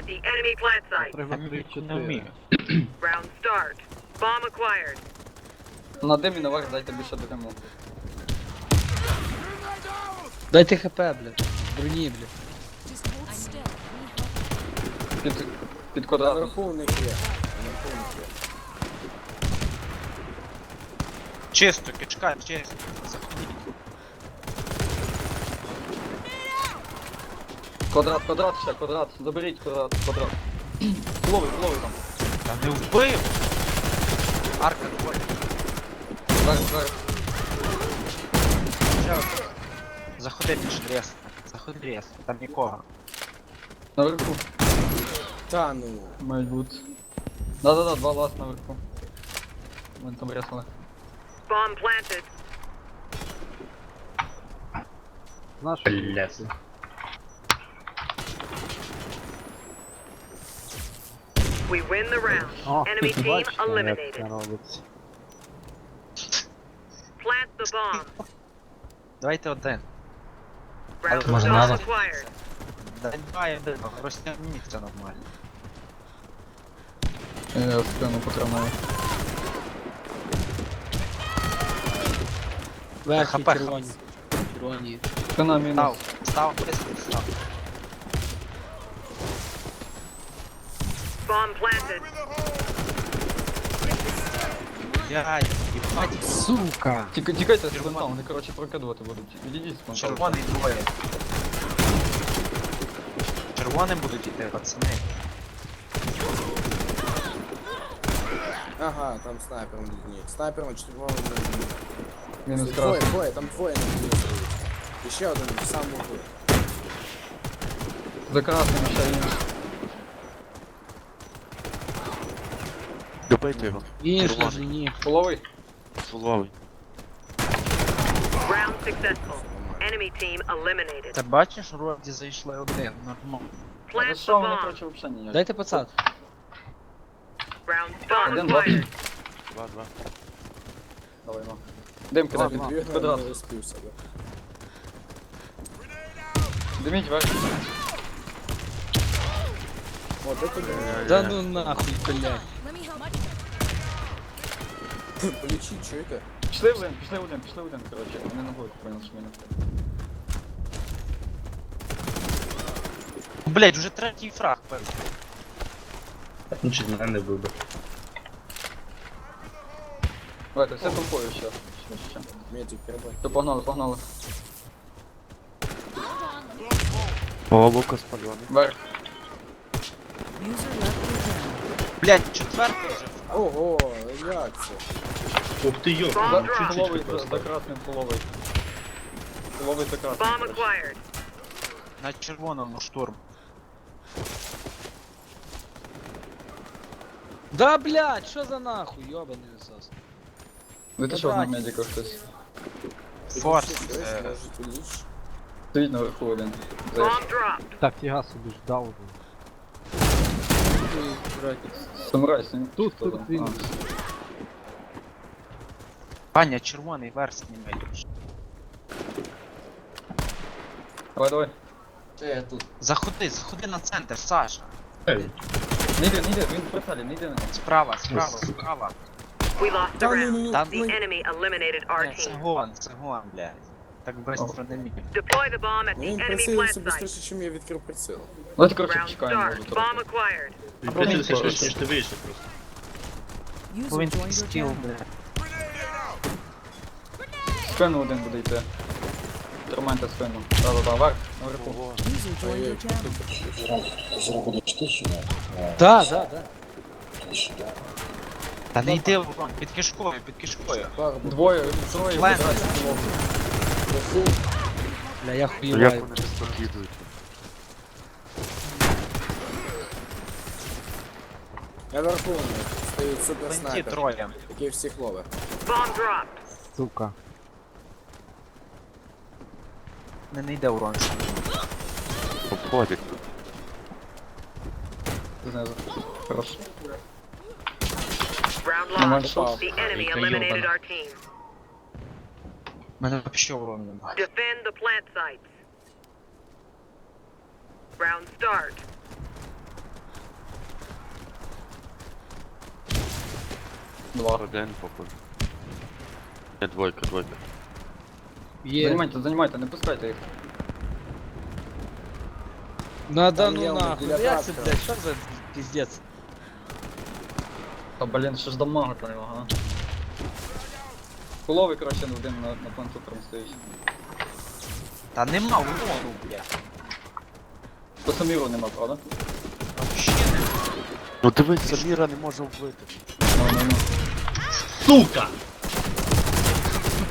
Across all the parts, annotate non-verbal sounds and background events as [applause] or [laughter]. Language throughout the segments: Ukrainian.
at the enemy plant site. Треба Я 3 не вмію. 4 Round start. Bomb acquired. На димі наверх дайте більше диму. Дайте хп, блядь. Броні, блядь. Під, під квадратом. Наверху у них є. Наверху у них є. Чисто, кичка, чисто. Заходіть. Квадрат, квадрат ще, квадрат. Заберіть квадрат, квадрат. Ловий, ловий там. Та не вбив! Арка двоє. Зараз, зараз. Заходи між рез. Заходи рез. Там нікого. Наверху. Та ну. Мають бути. Да-да-да, два лаз наверху. Вони там рясали. Bomb planted. Наш We win the round. О, Enemy team бачите, як eliminated. це робиться. Plant the bomb. Давайте один. Round start надо? acquired. Дай два один, розтягніть це нормально. Я спину потримаю. Верхні хп, червоні. Червоні. Спина мінус. Став, став, близько, став. Bomb planted. Яй, їбать, Сука! Тільки тікайте з спинта, вони коротше прокидувати будуть. Відійдіть з спинта. червоний двоє. Червоним будуть іти, пацани. Ага, там снайпер ні. Снайпер на четвертому. Мінус Двоє, красний. двоє, там двоє на мені стоїть. І ще один в самому углу. За красним ще мінус. Добийте його. Ні, Червоний. ж ні. Половий. Фуловий. Round successful. Enemy team eliminated. Ти бачиш, вроді зайшли один, нормально. За Plant the що вони bomb. коротше взагалі ніяк. Дайте пацан. Round bomb Один, два. acquired. Два-два. Давай, ну. Дим кидай під Підбігли, під квадрат. не розпівся. да. Диміть вверх. О, де ти Да ну нахуй, блядь. Полічіть, чуєте? Пішли один, пішли один, пішли один, коротше. Вони не будуть понял, що мене. Блять, вже третій фраг, певно. Ну, чи мене не вибив. Давайте, все толпою ще. Ще, ще. Метик треба. То погнали, погнали. О, лука спальоний. Вверх. Блять, четвертий вже. Ого, як це? Ух ти йо, Bomb ну, чуть-чуть Половий за, за красним половий. Половий за красним. Bomb acquired. На червоному штурм. Да, блядь, що за нахуй, йобаний насос. Витащив на Давай. медика хтось. Форс. Е. Стоїть наверху один. Bomb dropped. Так, фіга собі ждав. Самурай, синь. Тут, тут він. Паня, червоний верхній меч. Давай, давай. Заходи, заходи на центр, Саша. Не йди, не йди, він в не йди на нього. Справа, справа, справа. We lost the ну, round. ну, Там The enemy eliminated our Ні, це team. гон, це гон, блядь. Так быстро не міг. Deploy the bomb at Ну, the Він enemy plant site. швидше, чим я відкрив приціл. Давайте, коротше, Round start. трохи. Bomb acquired. Він прицелився швидше, ніж ти вийшов просто. Повинен скіл, блядь. Спину один буде йти. Тримайте спину. Да-да-да, вверх, наверху. Да, да, да. Та не йди під кишкою, під кишкою. Двоє, троє, Плен. квадратів. Бля, я Ну хуєваю. як вони розпокидують? Наверху у них стоїть супер Пленті снайпер, троє. який всіх ловить. Сука. Не, не йде урон. Обходить. Знизу. Хорошо. Round lost. Нормально. The enemy Ой, eliminated our team. У мене вообще урон немає. Defend the plant sites. Round start. Два. Один, походу. Двойка, двойка. Є. Займайте, займайте, не пускайте їх. Надо Там ну є нахуй. біля Як це, трактора. блядь, що за піздець? Та блін, що ж дамага та його, ага. Половий, коротше, один на, на планту прям стоїть. Та нема урonu, блядь. По Саміру нема, правда? Вообще не. Ну дивись, Саміра не може вбити. Ну, ну, ну. Сука!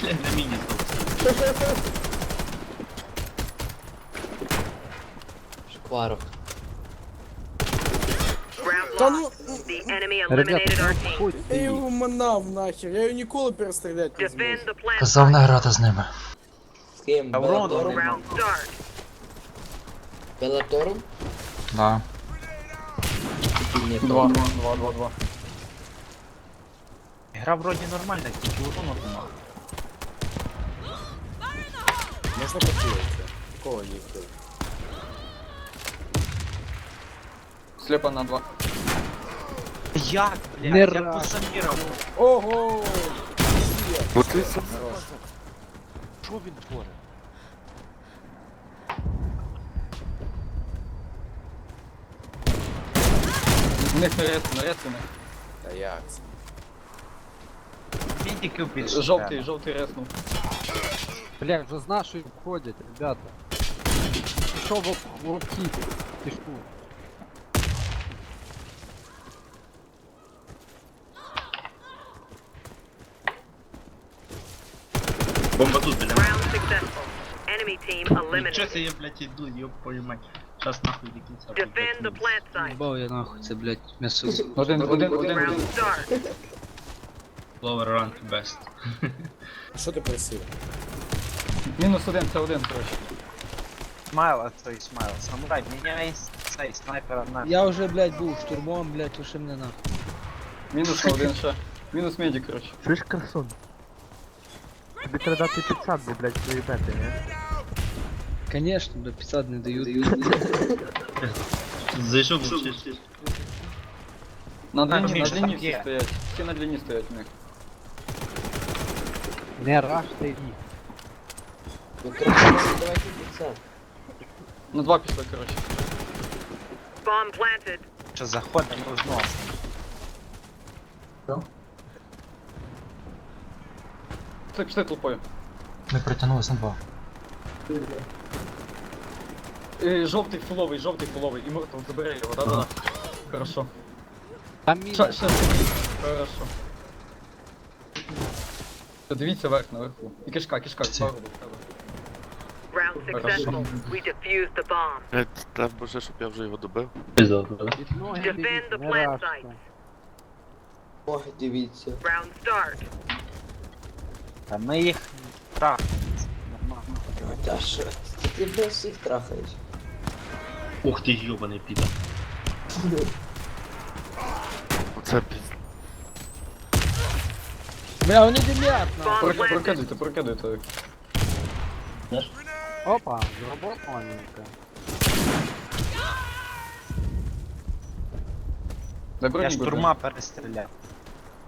Блядь, на міні здався. Шкварок. Round Та lost. ну, The enemy Ребята, eliminated our ну team. ходь я ти. його манав нахер, я його ніколи перестріляти не зможу. Defend the plant Казав site. не грати з ними. З ким? Та урону Белатором? нема. Round start. Белатором? Да. Ні, Два, два, два, два, два. Гра вроді нормальна, тільки урону нема. Можна подивитися. Кого ніхто? Сліпа на два. Як, блядь? Не я рад. по Саміра. Ого! Ну ти сам. Хорош. Що він творить? У них нарез, нарез у них. Та як це? Фідіків більше. Жовтий, жовтий резнув. Бля, вже з нашої входять, ребята. Що в в руки? Пішку. Бомба тут, біля мене. Round successful. Enemy team eliminated. себе, я, блядь, іду, ёб твою мать. Щас нахуй до кінця. Defend the plant site. Бав я нахуй, це, блядь, м'ясо. Один, один, один. Round start. Lower rank best. Що ти просив? Мінус один, це один, коротше. Смайл, а той смайл. Самурай, міняй цей снайпера на. Я вже, блядь, був штурмом, блядь, лиши мене нахуй. Мінус на один ще. Мінус медик, коротше. Чуєш красун? Тобі треба дати підсад, бо, блядь, поїбати, не? Конечно, до 500 не дають. Зайшов, вчиш. На Так, длині, на Міша, длині там всі є. стоять. Всі на длині стоять у них. Не раште їх. Ну коротше, давайте піца. На два пішли, коротше. Bomb planted. Що заходимо зносимо. Пішли, пішли толпою. Ми притягнулись на два. Е, Жовтий фуловий, жовтий фуловий. І Мортал забере його, да-да-да. Хорошо. Там міна. Ша, ша. Хорошо. Все, Дивіться вверх, наверху. І кишка, кишка, до тебе. Round successful. We defused the bomb. Дай боже, щоб я вже його добив. Defend the plant site. Ох, дивіться. Round start. Та ми їх трахнемо. Та що? Ти блядь, всіх трахаєш. Ух ти, ёбаний піда. Оце піз... Бля, вони. Bomb Прокидуйте, прокидуйте. Опа, мінка. Дай Я штурма перестріляю.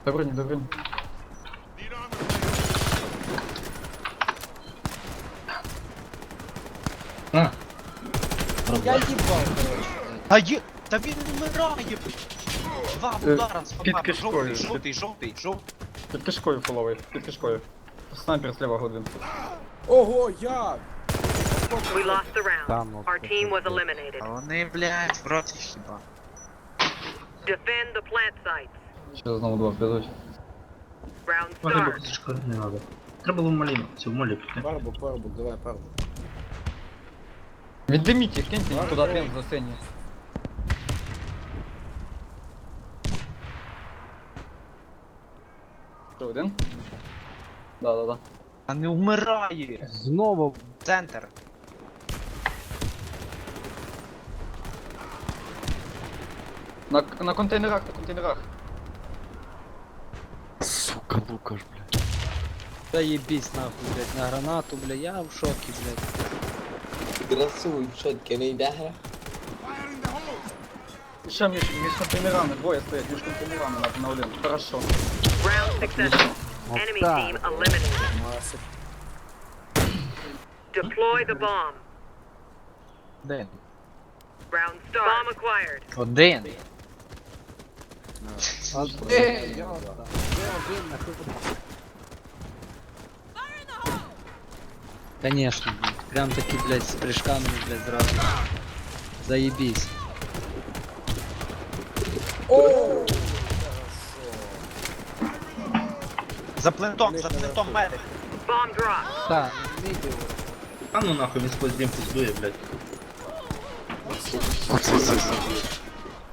Дай броні, дай броні. Я їбав, коротше. Та є. Та він вмирає. Два Е, удара з під ФП. кишкою. Жовтий, жовтий, жовтий, жовтий. Під кишкою фуловий, під кишкою. Снайпер зліва годин. Ого, як? We lost the round. Our team was eliminated. А вони, блядь, в роті хіба. Defend the plant site. Ще знову два вб'ють. Round Може, start. боксичка не надо. Треба було маліну, це в молі піти. Парбу, парбу, давай парбу. Віддиміть їх, киньте їх туди, блін, за синій. Що, один? Да, да, да. А не вмирає. Знову Центр. На, на контейнерах, на контейнерах. Сука, Лукаш, блядь. Заєбісь, нахуй, блядь, на гранату, бля, я в шокі, блядь. Красуй, що таке не йде гра? Ще між, між контейнерами, двоє стоять, між контейнерами на, на один. Хорошо. Round successful. Enemy так. team eliminated. Deploy the bomb. Один. Round start. Bomb acquired. Один. Де, йота? Один на Конечно, блядь. Прям таки, блядь, с прыжками, блядь, сразу. Заебись. За плентом, за плентом медик. Так. А ну нахуй, він сквозь дим пиздує, блядь.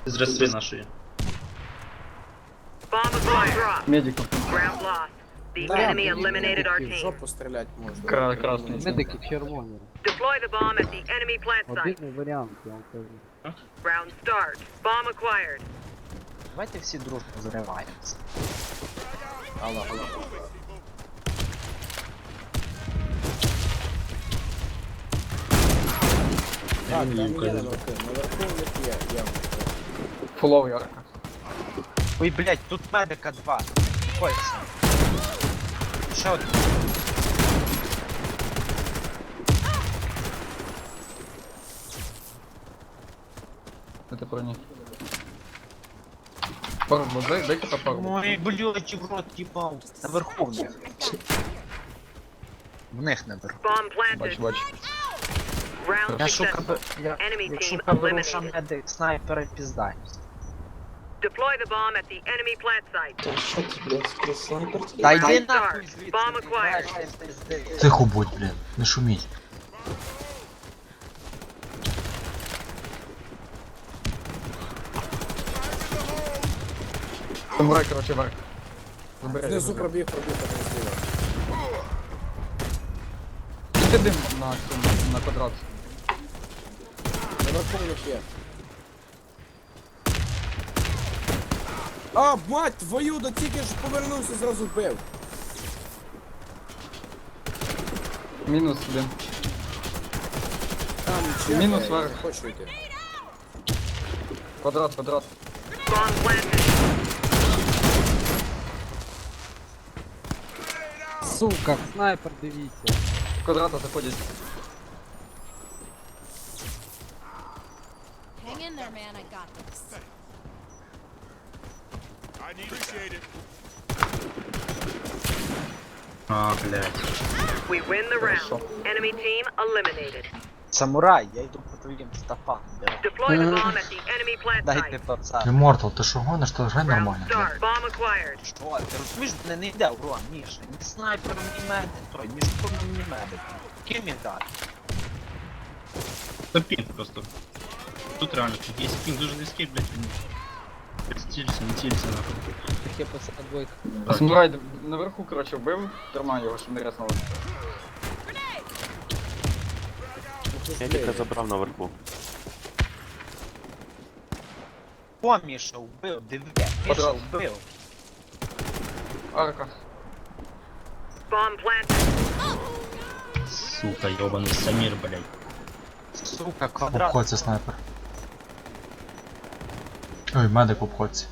З реси нашої. Lost. The Да, enemy eliminated our В team. жопу стріляти можна. Кра- красний. Медики червоні. Deploy the bomb at the enemy plant site. Один варіант, я вам кажу. Round start. Bomb acquired. Давайте всі дружно зриваємося. Алло, алло. Так, там є наверху. Наверху у них є, є. Фулов ярко. Ой, блядь, тут медика два. Кольця. Ще один. Это про них. Пару, дай, дай-ка пару. Ой, блядь, в рот їбав. Наверху в них. В них наверху. Bomb Бач, planted. бач. Round Я шукав, successful. я, Enemy якщо team каверу, що eliminated. медик, снайпери. Deploy the bomb at the enemy plant site. Та що ти, блядь, ти снайпер такий? Та йди нахуй звідси. Bomb ти граєш, acquired. хай пизди. Тихо будь, блін, не шуміть. Самурай, короче, варк. Забирай. пробіг, пробіг, потім зліва. Ти дим на, цьому, на квадрат. Наверху у них є. А, мать твою, да тільки ж повернувся, зразу вбив. Мінус один. Там чекай, Мінус я вверх. не хочу йти. Квадрат, квадрат. Bomb planted. Сука, снайпер, дивіться. Квадрата заходять. А, блядь. We win the round. Enemy team eliminated. Самурай, я йду по твоїм стопам. блядь. Deploy the bomb at the enemy plant Дайте site. пацан. Immortal, ти що гониш, то грай Round нормально. блін. start. Bomb acquired. Що, ти розумієш, мене не йде урон, Міша. Ні снайпером, ні медик, той, ні штурмом, ні медик. Ким він дати? Це пінг просто. Тут реально, є пінг дуже низький, блядь, він... Цілься, не цілься, нахуй. Таке пацан двойка. Самурай наверху, короче, вбив. Тримай його, щоб не реснули. Медика забрав наверху. О, Міша, вбив, диви. Міша, Квадрат. вбив. Арка. Bomb planted. Сука, йобаний Самір, блядь. Сука, квадрат. Обходься снайпер. Ой, медик обходці.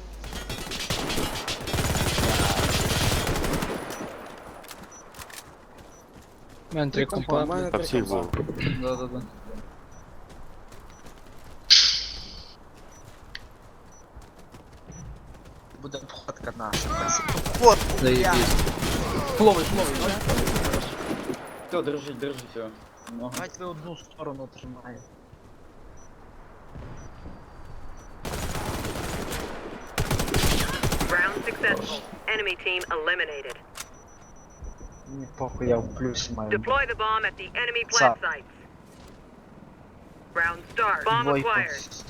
У мене три У мене три компа. Да, да, да. Буде обходка наша. Обходку, блядь. Заебись. Фловий, ну. Все, держіть його. Ну. Давайте ви одну сторону тримаєте. Successful. Enemy team eliminated. Мені похуй, я в плюсі маю. бути. Deploy the bomb at the enemy plant sites. Round start. Bomb Двойку. acquired.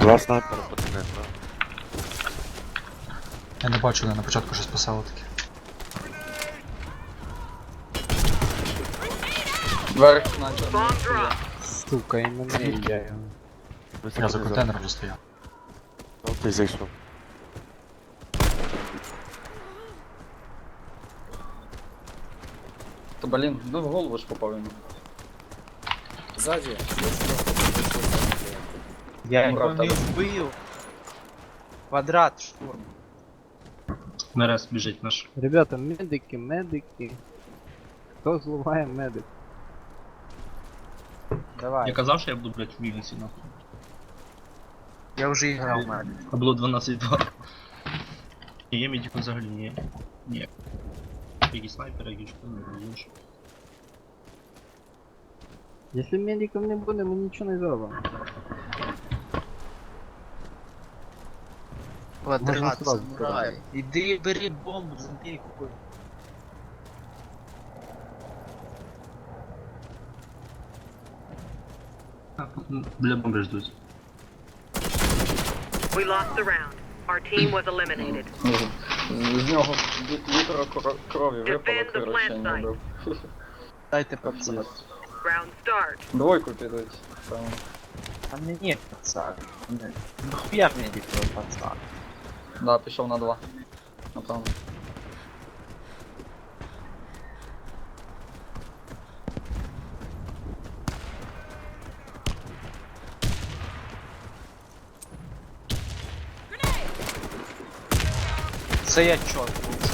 Два снайпера пацани, Я не бачу, вони на початку щось писало таке. Bomb dropped. Сука, я його. Я за контейнером вже стояв. Ти зайшов. То блін, ну в голову ж попав йому. Ззаді. Я його не вбив. Квадрат штурм. Мерес біжить наш. Ребята, медики, медики. Хто зливає медик? Давай. Я казав, що я буду, блядь, в мінусі, нахуй. Я вже грав мене. А було 12-2. Ні, є медику взагалі, ні. Ні. Які снайпери, які що, не розумієш. Якщо медиків не буде, ми нічого не зробимо. Можна Квадрат сразу самурай. Іди бери бомбу, забій купи. А, ну, Бля, бомби ждуть. We lost the round. Our team was eliminated. З з нього лі- літра кро- крові випало, Defend the коротше, plant не site. вбив. Дайте попсати. Round start. Двойку підуть. Там. А мені пацан. Не. Нахуя мені дітей пацан? Да, пішов на два. Напевно. Це я чорт був.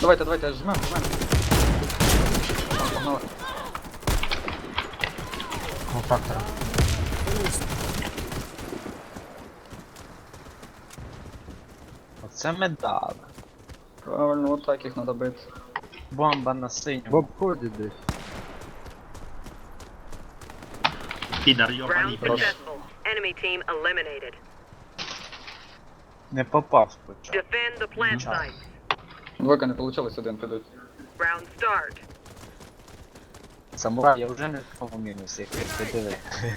Давайте, давайте, жмем, жмем. Так, Погнали. Кого фактора. Оце медал. Правильно, от так їх треба бити. Бомба на синьому. В обході десь. Підар, йобаний, Round блядь. successful. Enemy team eliminated. Не попав спочатку. Defend the plant Нічого. site. Двойка не вийшло, один підуть. Round start. Самурай, я вже не в тому мінусі, як ти диви. [laughs]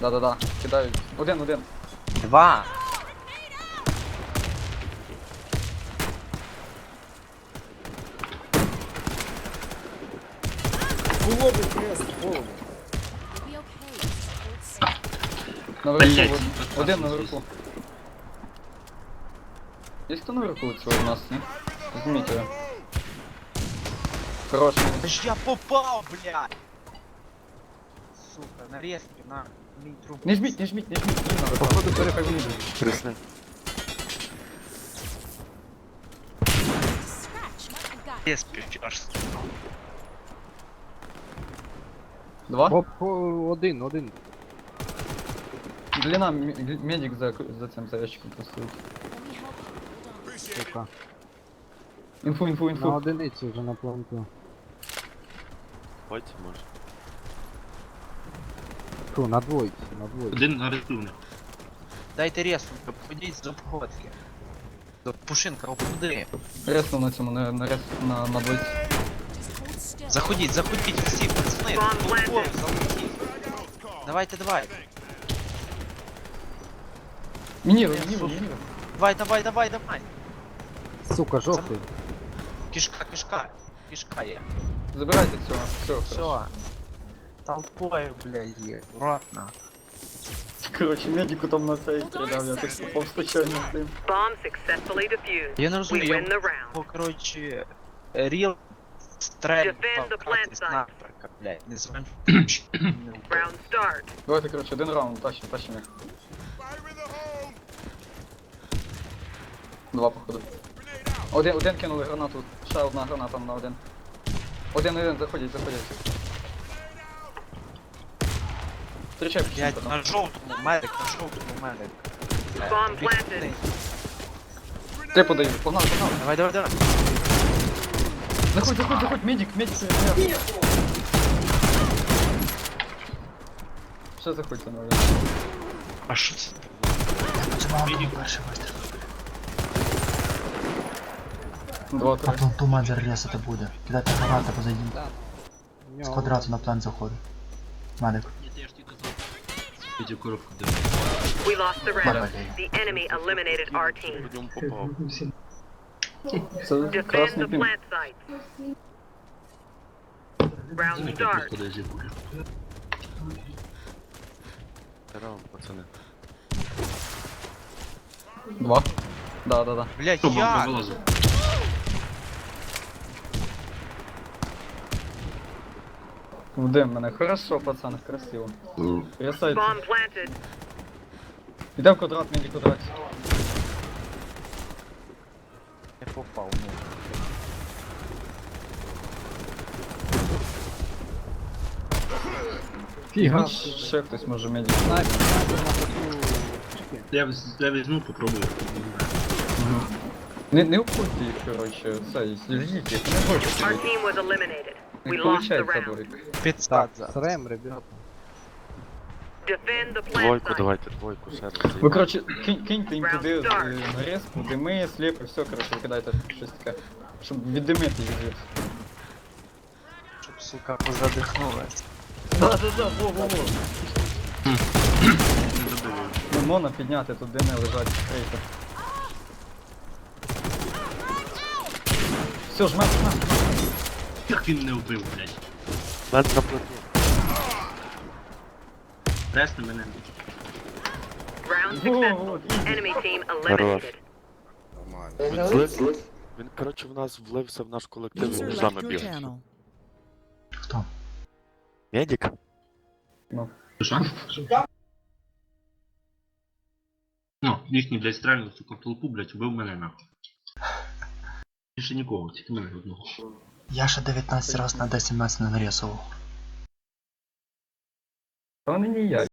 Да-да-да, кидають. Один, один. Два! Було б крест, в голову. Наверху, Блять, один наверху. Є хто наверху цього у нас, його. Хороший. Та ж я попав, блядь! Сука, нарезки на мій труп. Не жміть, не жміть, не жміть, не надо. Походу got it. Без півчаш. Два? Оп, о, один, один. Длина, м- г- медик за, за цим за ящиком простоїть. Let me help you. Hold on. Сука. Інфу, інфу, На інфу. одиниці вже на планку. Хоть, може. Фу, на двойці, на двойці. Один агресивний. Дайте реснути, обходіть з обходки. До Пушинка, обходи. Ресно на цьому, на, на, рес, на, на двойці. Just hold still. Заходіть, заходіть всі, пацани, Bomb толпою planted. залетіть. Давайте, давай. Мініру, мініру, мініру. Давай, давай, давай, давай. Сука, жовтий. Кишка, кишка. Кишка є. Забирайте цього, все, Все. Толпою, блядь, є. Аккуратно. Коротше, медику там на цей стріляв, я так попав случайно з ним. Bomb successfully defused. Я не We розумію, win я the round. по, коротше, ріл стрель Defend the plant site. снайперка, блядь, не звань. [clears throat] Round start. Давайте, коротше, один раунд, тащим, тащим їх. Два, походу. Один, один кинули гранату, ще одна граната на один. Один, один, заходять, заходять. Встречай, Блядь, там. на жовтому медик, на жовтому медик. Bomb planted. Ти подаю, погнали, погнали. Давай, давай, давай. Заходь, заходь, заходь, медик, медик, медик. Ще заходь, там. А що це? Це мало було перший вистріл. Два, На три. планту медер різати буде. Кидайте гранати, позайдіть. В З нього- квадрату на план заходить. Медик. Я ж тільки казав. Піді коробку дивись. We lost the round. Бабай. The enemy eliminated our team. В ньому попав. Це Defend красний the пін. plant site. Round Знаєте, start. просто десь є пуля. Раунд, пацани. Два. Да, да, да. Блядь, Хто бомби як? вилазив? В дим мене. Хорошо, пацан, красиво. Planted. Іде в квадрат, мені квадрат. Не попав, ну. Фіга. Ну, Ще хтось може таку... Я, вз- я візьму, попробую. Не, не обходьте їх, коротше, це, зліть їх, не Our team was eliminated. Не We lost the виходить, round. Борик. Срем, plant site. давайте, двойку раз. Ви, коротше, кинь, киньте їм туди е, на дими, сліпи, все, коротше, викидайте щось таке. Щоб віддимити їх звідси. Щоб, сука, позадихнулась. Да-да-да, во-во-во. [coughs] Не можна підняти, тут дими лежать, крейте. Все, жмем, жмем. Як він не вбив, блядь. Мен на плиту. Ресни мене. Round successful. Enemy team Хорош. eliminated. Він злив, він, коротше, в нас влився в наш колектив, він між нами біг. Хто? Медик? Що? Ну, їхній, блядь, стрельнув, сука, в толпу, блядь, убив мене нахуй. Більше нікого, тільки мене одного. Я ще 19 раз на 10 мець не нарисував. Та вони я.